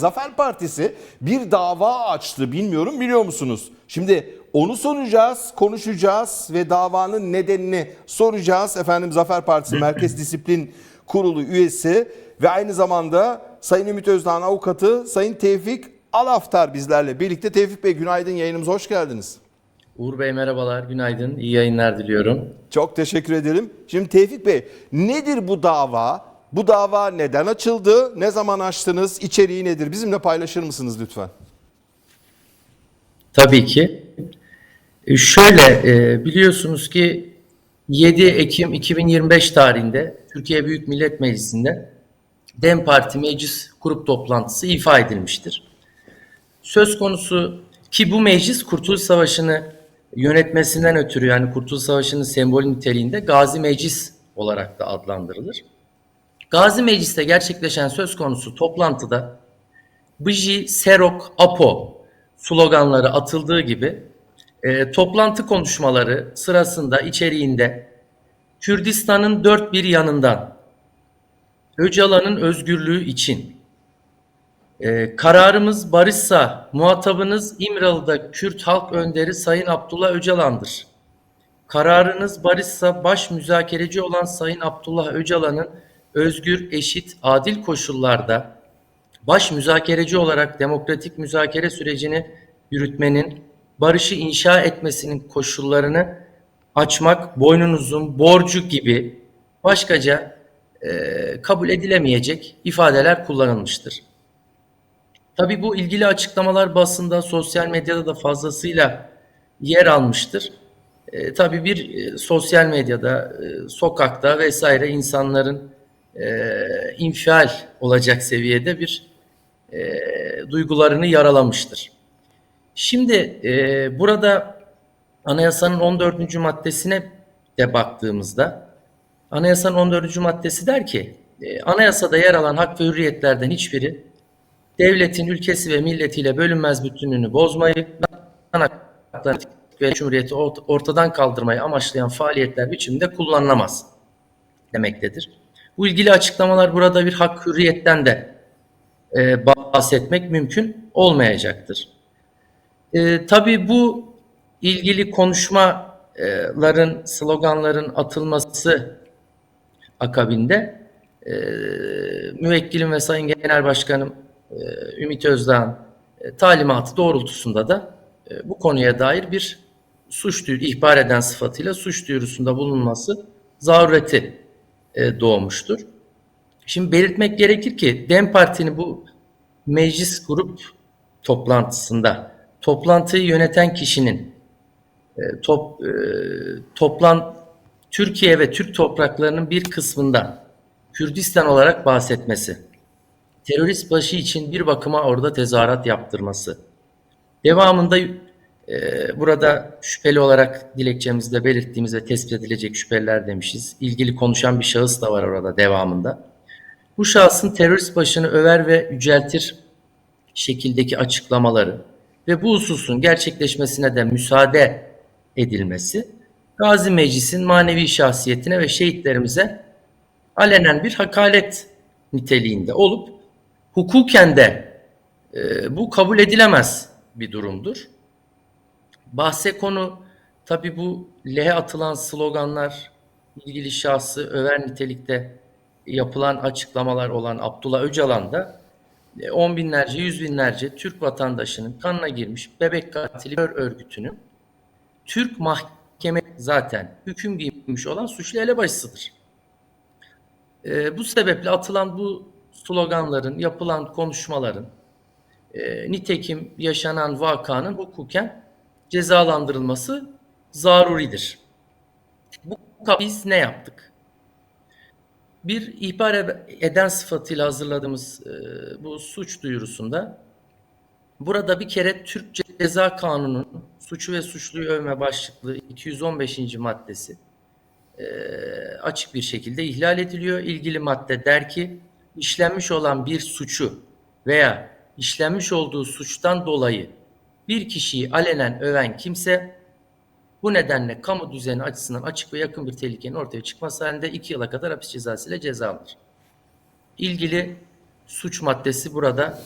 Zafer Partisi bir dava açtı bilmiyorum biliyor musunuz? Şimdi onu soracağız, konuşacağız ve davanın nedenini soracağız. Efendim Zafer Partisi Merkez Disiplin Kurulu üyesi ve aynı zamanda Sayın Ümit Özdağ'ın avukatı Sayın Tevfik Alaftar bizlerle birlikte. Tevfik Bey günaydın yayınımıza hoş geldiniz. Uğur Bey merhabalar, günaydın, iyi yayınlar diliyorum. Çok teşekkür ederim. Şimdi Tevfik Bey nedir bu dava? Bu dava neden açıldı? Ne zaman açtınız? İçeriği nedir? Bizimle paylaşır mısınız lütfen? Tabii ki. E, Şöyle e, biliyorsunuz ki 7 Ekim 2025 tarihinde Türkiye Büyük Millet Meclisi'nde DEM Parti Meclis Grup Toplantısı ifa edilmiştir. Söz konusu ki bu meclis Kurtuluş Savaşı'nı yönetmesinden ötürü yani Kurtuluş Savaşı'nın sembolü niteliğinde Gazi Meclis olarak da adlandırılır. Gazi Meclis'te gerçekleşen söz konusu toplantıda Biji, Serok, Apo sloganları atıldığı gibi e, toplantı konuşmaları sırasında içeriğinde Kürdistan'ın dört bir yanından Öcalan'ın özgürlüğü için e, kararımız barışsa muhatabınız İmralı'da Kürt halk önderi Sayın Abdullah Öcalan'dır. Kararınız barışsa baş müzakereci olan Sayın Abdullah Öcalan'ın özgür, eşit, adil koşullarda baş müzakereci olarak demokratik müzakere sürecini yürütmenin, barışı inşa etmesinin koşullarını açmak boynunuzun borcu gibi başkaca e, kabul edilemeyecek ifadeler kullanılmıştır. Tabii bu ilgili açıklamalar basında, sosyal medyada da fazlasıyla yer almıştır. E, tabii bir e, sosyal medyada, e, sokakta vesaire insanların e, infial olacak seviyede bir e, duygularını yaralamıştır. Şimdi e, burada anayasanın 14. maddesine de baktığımızda anayasanın 14. maddesi der ki e, anayasada yer alan hak ve hürriyetlerden hiçbiri devletin ülkesi ve milletiyle bölünmez bütünlüğünü bozmayı ve cumhuriyeti ort- ortadan kaldırmayı amaçlayan faaliyetler biçiminde kullanılamaz demektedir. Bu ilgili açıklamalar burada bir hak hürriyetten de e, bahsetmek mümkün olmayacaktır. E, tabii bu ilgili konuşmaların, sloganların atılması akabinde e, müvekkilim ve Sayın Genel Başkanım e, Ümit Özdağ'ın e, talimatı doğrultusunda da e, bu konuya dair bir suç duyuru, ihbar eden sıfatıyla suç duyurusunda bulunması zarureti e, doğmuştur. Şimdi belirtmek gerekir ki DEM Parti'nin bu meclis grup toplantısında toplantıyı yöneten kişinin e, top, e, toplan Türkiye ve Türk topraklarının bir kısmından Kürdistan olarak bahsetmesi, terörist başı için bir bakıma orada tezahürat yaptırması, devamında burada şüpheli olarak dilekçemizde belirttiğimiz ve tespit edilecek şüpheliler demişiz. İlgili konuşan bir şahıs da var orada devamında. Bu şahsın terörist başını över ve yüceltir şekildeki açıklamaları ve bu hususun gerçekleşmesine de müsaade edilmesi Gazi Meclis'in manevi şahsiyetine ve şehitlerimize alenen bir hakaret niteliğinde olup hukuken de e, bu kabul edilemez bir durumdur. Bahse konu tabi bu lehe atılan sloganlar ilgili şahsı över nitelikte yapılan açıklamalar olan Abdullah Öcalan da e, on binlerce, yüz binlerce Türk vatandaşının kanına girmiş bebek katili örgütünün Türk mahkeme zaten hüküm giymiş olan suçlu elebaşısıdır. E, bu sebeple atılan bu sloganların, yapılan konuşmaların, e, nitekim yaşanan vakanın hukuken cezalandırılması zaruridir. Bu biz ne yaptık? Bir ihbar eden sıfatıyla hazırladığımız e, bu suç duyurusunda burada bir kere Türk Ceza Kanunu'nun suçu ve suçluyu övme başlıklı 215. maddesi e, açık bir şekilde ihlal ediliyor. İlgili madde der ki işlenmiş olan bir suçu veya işlenmiş olduğu suçtan dolayı bir kişiyi alenen öven kimse bu nedenle kamu düzeni açısından açık ve yakın bir tehlikenin ortaya çıkması halinde 2 yıla kadar hapis cezası ile cezalanır. İlgili suç maddesi burada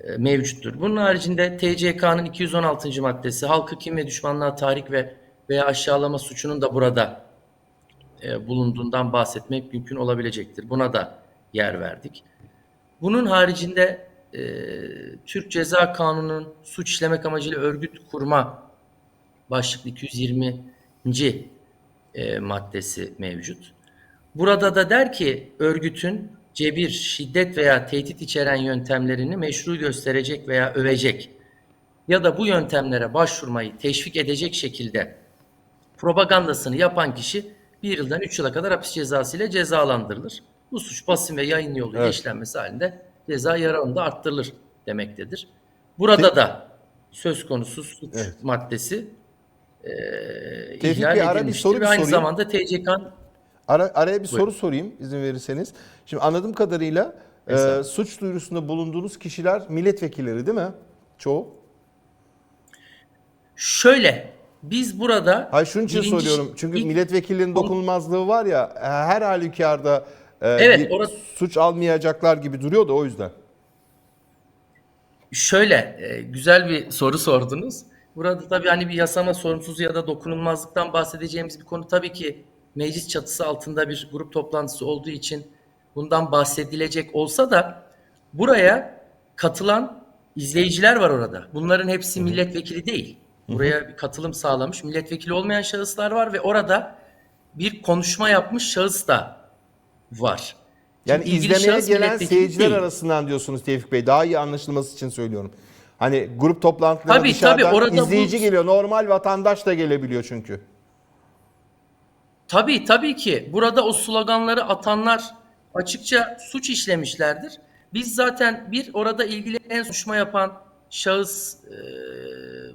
e, mevcuttur. Bunun haricinde TCK'nın 216. maddesi halkı kim ve düşmanlığa tahrik ve veya aşağılama suçunun da burada e, bulunduğundan bahsetmek mümkün olabilecektir. Buna da yer verdik. Bunun haricinde e, Türk Ceza Kanunu'nun suç işlemek amacıyla örgüt kurma başlıklı 220. e, maddesi mevcut. Burada da der ki örgütün cebir, şiddet veya tehdit içeren yöntemlerini meşru gösterecek veya övecek ya da bu yöntemlere başvurmayı teşvik edecek şekilde propagandasını yapan kişi bir yıldan 3 yıla kadar hapis cezası ile cezalandırılır. Bu suç basın ve yayın yoluyla Evet. işlenmesi halinde ceza yararında arttırılır demektedir. Burada da söz konusu suç Evet. maddesi e, Tevfik ihlal Bey, ara bir soru ve bir aynı sorayım. zamanda TCK'nın Ara, araya bir Buyurun. soru sorayım izin verirseniz. Şimdi anladığım kadarıyla e, suç duyurusunda bulunduğunuz kişiler milletvekilleri değil mi? Çoğu. şöyle biz burada Hayır şunun için birinci- soruyorum. Çünkü ilk- milletvekillerinin dokunulmazlığı var ya her halükarda e, Evet, orası- suç almayacaklar gibi duruyor da o yüzden. Şöyle e, güzel bir soru sordunuz. Burada tabii hani bir yasama sorumsuzluğu ya da dokunulmazlıktan bahsedeceğimiz bir konu tabii ki meclis çatısı altında bir grup toplantısı olduğu için bundan bahsedilecek olsa da buraya katılan izleyiciler var orada. Bunların hepsi milletvekili değil. Buraya bir katılım sağlamış milletvekili olmayan şahıslar var ve orada bir konuşma yapmış şahıs da var. Yani Şimdi izlemeye gelen seyirciler değil. arasından diyorsunuz Tevfik Bey. Daha iyi anlaşılması için söylüyorum. Hani grup toplantılarına Tabii, dışarıdan tabii, orada bu- izleyici geliyor. Normal vatandaş da gelebiliyor çünkü. Tabii tabii ki. Burada o sloganları atanlar açıkça suç işlemişlerdir. Biz zaten bir orada ilgili en suçma yapan şahıs e,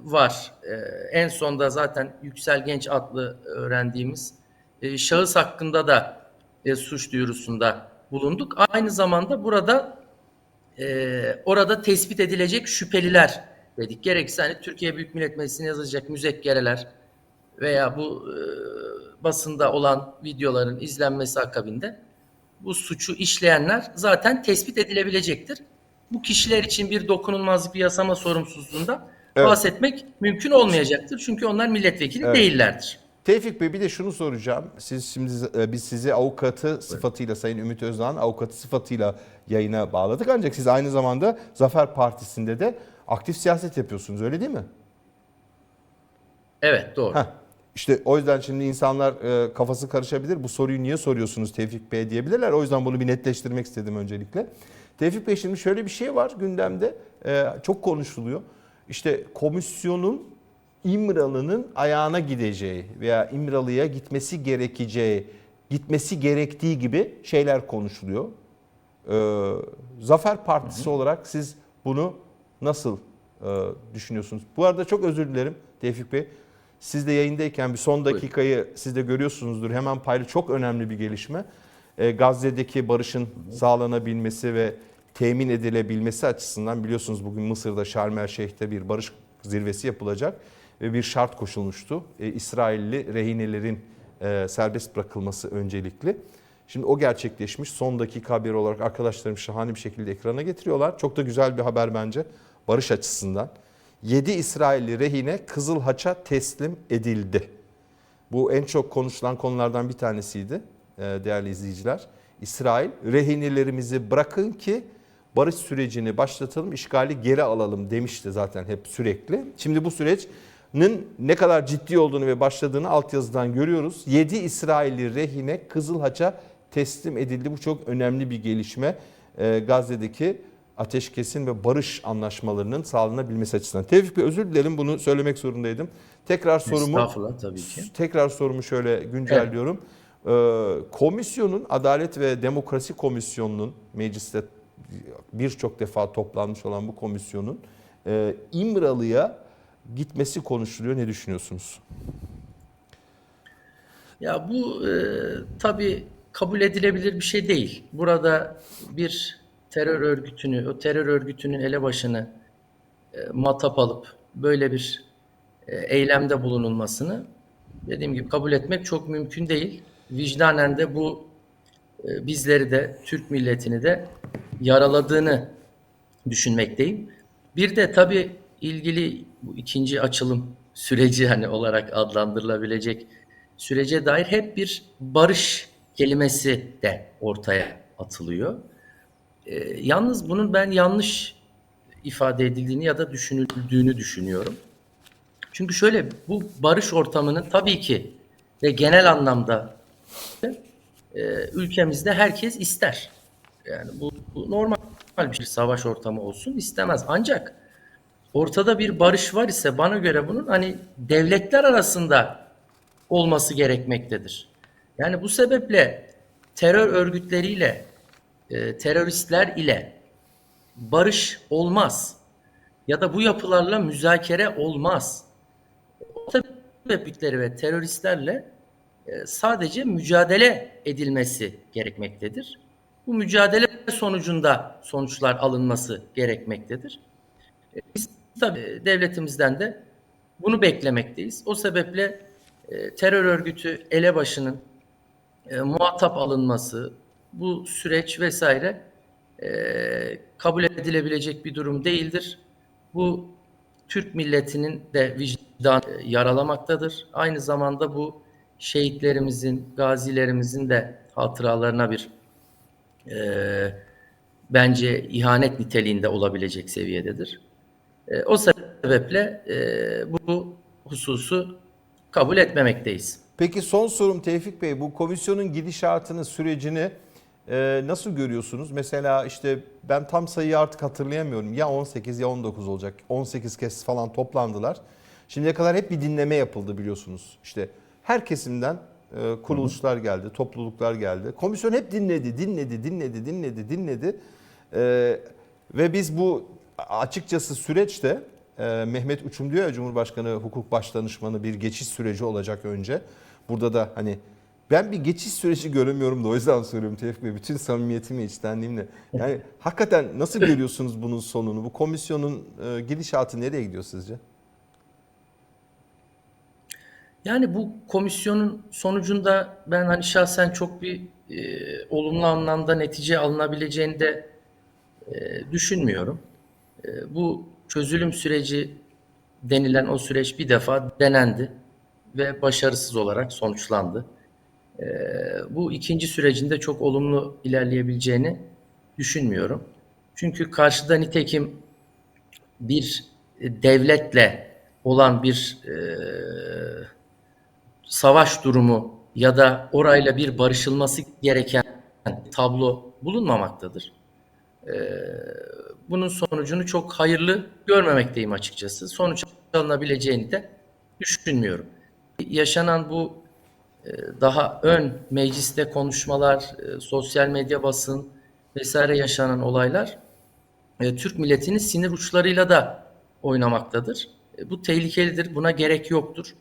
var. E, en sonda zaten Yüksel Genç adlı öğrendiğimiz e, şahıs hakkında da e, suç duyurusunda bulunduk. Aynı zamanda burada e, orada tespit edilecek şüpheliler dedik. Gerekse hani Türkiye Büyük Millet Meclisi'ne yazılacak müzekkereler veya bu e, basında olan videoların izlenmesi akabinde bu suçu işleyenler zaten tespit edilebilecektir. Bu kişiler için bir dokunulmazlık, bir yasama sorumsuzluğunda Evet. bahsetmek mümkün olmayacaktır. Çünkü onlar milletvekili Evet. değillerdir. Tevfik Bey bir de şunu soracağım. Siz şimdi e, biz sizi avukatı sıfatıyla Sayın Ümit Özdağ'ın avukatı sıfatıyla yayına bağladık. Ancak siz aynı zamanda Zafer Partisi'nde de aktif siyaset yapıyorsunuz öyle değil mi? Evet doğru. Heh. İşte o yüzden şimdi insanlar e, kafası karışabilir. Bu soruyu niye soruyorsunuz Tevfik Bey diyebilirler. O yüzden bunu bir netleştirmek istedim öncelikle. Tevfik Bey şimdi şöyle bir şey var gündemde. e, çok konuşuluyor. İşte komisyonun İmralı'nın ayağına gideceği veya İmralı'ya gitmesi gerekeceği, gitmesi gerektiği gibi şeyler konuşuluyor. Ee, Zafer Partisi olarak siz bunu nasıl e, düşünüyorsunuz? Bu arada çok özür dilerim Tevfik Bey. Siz de yayındayken bir son dakikayı siz de görüyorsunuzdur. Hemen paylı çok önemli bir gelişme. Ee, Gazze'deki barışın sağlanabilmesi ve temin edilebilmesi açısından biliyorsunuz bugün Mısır'da Şarm El Şeyh'te bir barış zirvesi yapılacak bir şart koşulmuştu. Ee, İsrailli rehinelerin e, serbest bırakılması öncelikli. Şimdi o gerçekleşmiş. Son dakika haberi olarak arkadaşlarım şahane bir şekilde ekrana getiriyorlar. Çok da güzel bir haber bence barış açısından. 7 İsrailli rehine Kızıl Haç'a teslim edildi. Bu en çok konuşulan konulardan bir tanesiydi e, değerli izleyiciler. İsrail rehinelerimizi bırakın ki barış sürecini başlatalım, işgali geri alalım demişti zaten hep sürekli. Şimdi bu sürecin ne kadar ciddi olduğunu ve başladığını altyazıdan görüyoruz. 7 İsrailli rehine Kızıl Haç'a teslim edildi. Bu çok önemli bir gelişme. E, Gazze'deki ateşkesin ve barış anlaşmalarının sağlanabilmesi açısından. Tevfik Bey özür dilerim bunu söylemek zorundaydım. Tekrar sorumu tabii ki. Tekrar sorumu şöyle güncelliyorum. Ee, komisyonun Adalet ve Demokrasi Komisyonu'nun mecliste birçok defa toplanmış olan bu komisyonun e, İmralı'ya gitmesi konuşuluyor. Ne düşünüyorsunuz? Ya bu e, tabii kabul edilebilir bir şey değil. Burada bir terör örgütünü, o terör örgütünün elebaşını e, matap alıp böyle bir e, eylemde bulunulmasını dediğim gibi kabul etmek çok mümkün değil. Vicdanen de bu e, bizleri de Türk milletini de yaraladığını düşünmekteyim. Bir de tabii ilgili bu ikinci açılım süreci hani olarak adlandırılabilecek sürece dair hep bir barış kelimesi de ortaya atılıyor. Ee, yalnız bunun ben yanlış ifade edildiğini ya da düşünüldüğünü düşünüyorum. Çünkü şöyle bu barış ortamının tabii ki ve genel anlamda e, ülkemizde herkes ister. Yani bu, bu normal bir savaş ortamı olsun istemez. Ancak ortada bir barış var ise bana göre bunun hani devletler arasında olması gerekmektedir. Yani bu sebeple terör örgütleriyle, e, teröristler ile barış olmaz. Ya da bu yapılarla müzakere olmaz. O sebepleri ve teröristlerle e, sadece mücadele edilmesi gerekmektedir. Bu mücadele sonucunda sonuçlar alınması gerekmektedir. E, Biz tabii devletimizden de bunu beklemekteyiz. O sebeple e, terör örgütü elebaşının e, muhatap alınması, bu süreç vesaire e, kabul edilebilecek bir durum değildir. Bu Türk milletinin de vicdanı yaralamaktadır. Aynı zamanda bu şehitlerimizin, gazilerimizin de hatıralarına bir e, bence ihanet niteliğinde olabilecek seviyededir. E, o sebeple e, bu hususu kabul etmemekteyiz. Peki son sorum Tevfik Bey bu komisyonun gidişatını sürecini e, nasıl görüyorsunuz? Mesela işte ben tam sayıyı artık hatırlayamıyorum. Ya 18 ya 19 olacak. 18 kez falan toplandılar. Şimdiye kadar hep bir dinleme yapıldı biliyorsunuz. İşte her kesimden e, kuruluşlar geldi, topluluklar geldi. Komisyon hep dinledi, dinledi, dinledi, dinledi, dinledi. E, ve biz bu açıkçası süreçte e, Mehmet Uçum diyor ya Cumhurbaşkanı hukuk başdanışmanı bir geçiş süreci olacak önce. Burada da hani ben bir geçiş süreci göremiyorum da o yüzden soruyorum Tevfik Bey. Bütün samimiyetimle, içtenliğimle. Yani hakikaten nasıl görüyorsunuz bunun sonunu? Bu komisyonun e, gidişatı nereye gidiyor sizce? Yani bu komisyonun sonucunda ben hani şahsen çok bir e, olumlu anlamda netice alınabileceğini de e, düşünmüyorum. E, bu çözülüm süreci denilen o süreç bir defa denendi ve başarısız olarak sonuçlandı. E, bu ikinci sürecinde çok olumlu ilerleyebileceğini düşünmüyorum. Çünkü karşıda nitekim bir e, devletle olan bir e, savaş durumu ya da orayla bir barışılması gereken tablo bulunmamaktadır. Ee, bunun sonucunu çok hayırlı görmemekteyim açıkçası. Sonuç alınabileceğini de düşünmüyorum. Yaşanan bu e, daha ön mecliste konuşmalar, e, sosyal medya basın vesaire yaşanan olaylar e, Türk milletinin sinir uçlarıyla da oynamaktadır. Bu tehlikelidir, buna gerek yoktur.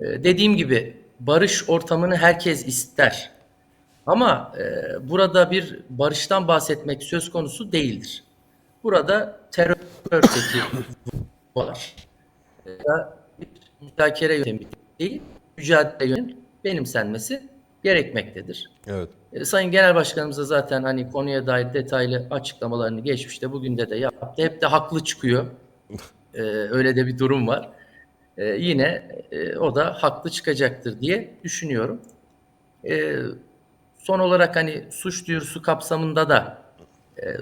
Dediğim gibi barış ortamını herkes ister. Ama burada bir barıştan bahsetmek söz konusu değildir. Burada terördeki var. Ya bir müzakere yöntemi değil, mücadele yöntemi benimsenmesi gerekmektedir. Evet. E, Sayın Genel Başkanımız da zaten hani konuya dair detaylı açıklamalarını geçmişte bugün de de yaptı. Hep de haklı çıkıyor. E, öyle de bir durum var. E, yine e, o da haklı çıkacaktır diye düşünüyorum. E, son olarak hani suç duyurusu kapsamında da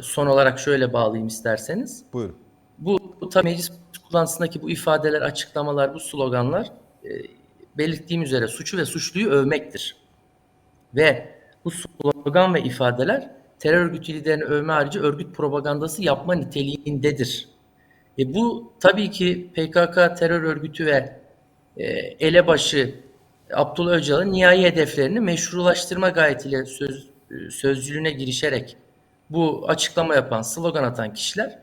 son olarak şöyle bağlayayım isterseniz. Buyurun. Bu, bu tabii meclis kullanısındaki bu ifadeler, açıklamalar, bu sloganlar e, belirttiğim üzere suçu ve suçluyu övmektir. Ve bu slogan ve ifadeler terör örgütü liderini övme harici örgüt propagandası yapma niteliğindedir. E bu tabii ki PKK terör örgütü ve e, elebaşı Abdullah Öcalan'ın nihai hedeflerini meşrulaştırma gayetiyle söz, e, sözcülüğüne girişerek bu açıklama yapan, slogan atan kişiler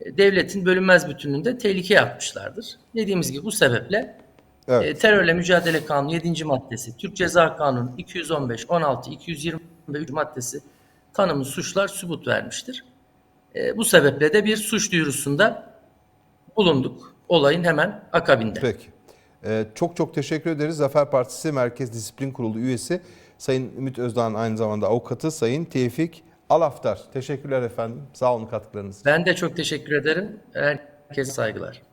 e, devletin bölünmez bütünlüğünde tehlikeye atmışlardır. Dediğimiz gibi bu sebeple Evet. e, terörle mücadele kanunu 7. maddesi, Türk Ceza Kanunu 215, 16, 223 maddesi tanımlı suçlar sübut vermiştir. E, bu sebeple de bir suç duyurusunda bulunduk. Olayın hemen akabinde. Peki. Ee, çok çok teşekkür ederiz. Zafer Partisi Merkez Disiplin Kurulu üyesi Sayın Ümit Özdağ'ın aynı zamanda avukatı Sayın Tevfik Alaftar. Teşekkürler efendim. Sağ olun katkılarınız. Ben de çok teşekkür ederim. Herkese saygılar.